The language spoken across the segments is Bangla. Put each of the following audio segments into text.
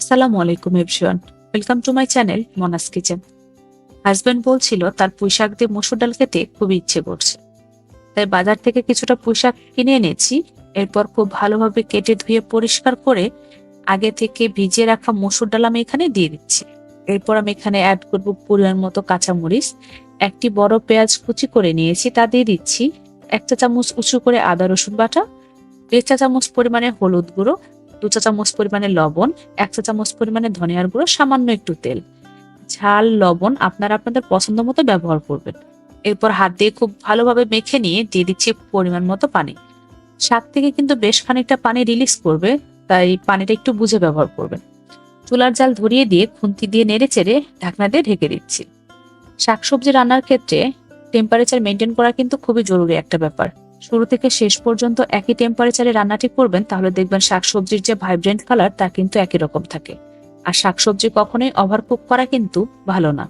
আসসালামু আলাইকুম, everyone. Welcome to my channel Mona's kitchen husband বলছিল, তার পুঁইশাক দিয়ে মসুর ডাল খেতে খুবই ইচ্ছে করছে। তাই বাজার থেকে কিছুটা পুঁইশাক কিনে এনেছি, এরপর খুব ভালোভাবে কেটে ধুয়ে পরিষ্কার করে আগে থেকে ভিজিয়ে রাখা মসুর ডাল আমি এখানে দিয়ে দিচ্ছি। এরপর আমি এখানে অ্যাড করব পরিমাণ মতো কাঁচামরিচ, একটি বড় পেঁয়াজ কুচি করে নিয়েছি, তা দিয়ে দিচ্ছি। এক চা চামচ উঁচু করে আদা রসুন বাটা, দেড় চা চামচ পরিমাণে হলুদ গুঁড়ো দু চা চামচ পরিমাণে লবণ, এক চা চামচ পরিমাণে ধনিয়ার গুঁড়ো, সামান্য একটু তেল। ঝাল, লবণ আপনারা আপনাদের পছন্দ মতো ব্যবহার করবেন। এরপর হাত দিয়ে খুব ভালোভাবে মেখে নিয়ে দিয়ে দিচ্ছি পরিমাণ মতো পানি। শাক থেকে কিন্তু বেশ খানিকটা পানি রিলিজ করবে, তাই পানিটা একটু বুঝে ব্যবহার করবেন। চুলার জাল ধরিয়ে দিয়ে খুন্তি দিয়ে নেড়ে চেড়ে ঢাকনা দিয়ে ঢেকে দিচ্ছি। শাকসবজি রান্নার ক্ষেত্রে টেম্পারেচার মেনটেন করা কিন্তু খুবই জরুরি একটা ব্যাপার। শুরু থেকে শেষ পর্যন্ত একই টেম্পারেচারে রান্নাটি করবেন, তাহলে দেখবেন শাকসবজির যে ভাইব্রেন্ট কালার তা কিন্তু একই রকম থাকে। আর শাকসবজি কখনোই ওভারকুক করা কিন্তু ভালো না।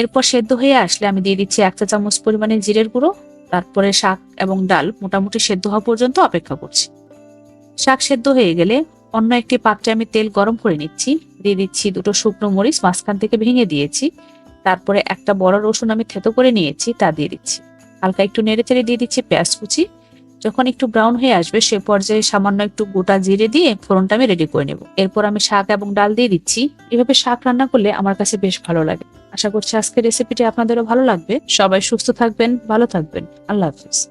এরপর সেদ্ধ হয়ে আসলে আমি দিয়ে দিচ্ছি এক চা চামচ পরিমাণে জিরের গুঁড়ো, তারপরে শাক এবং ডাল মোটামুটি সেদ্ধ হওয়া পর্যন্ত অপেক্ষা করছি। শাক সেদ্ধ হয়ে গেলে অন্য একটি পাত্রে আমি তেল গরম করে নিচ্ছি, দিয়ে দিচ্ছি দুটো শুকনো মরিচ মাঝখান থেকে ভেঙে দিয়েছি, তারপরে একটা বড় রসুন আমি থেতো করে নিয়েছি, তা দিয়ে দিচ্ছি। হালকা একটু নেড়ে চেড়ে দিয়ে দিচ্ছি পেঁয়াজ কুচি। যখন একটু ব্রাউন হয়ে আসবে, সে পর্যায়ে সামান্য একটু গোটা জিরে দিয়ে ফোড়নটা আমি রেডি করে নেব। এরপর আমি শাক এবং ডাল দিয়ে দিচ্ছি। এভাবে শাক রান্না করলে আমার কাছে বেশ ভালো লাগে। আশা করছি আজকের রেসিপিটি আপনাদেরও ভালো লাগবে। সবাই সুস্থ থাকবেন, ভালো থাকবেন। আল্লাহ হাফিজ।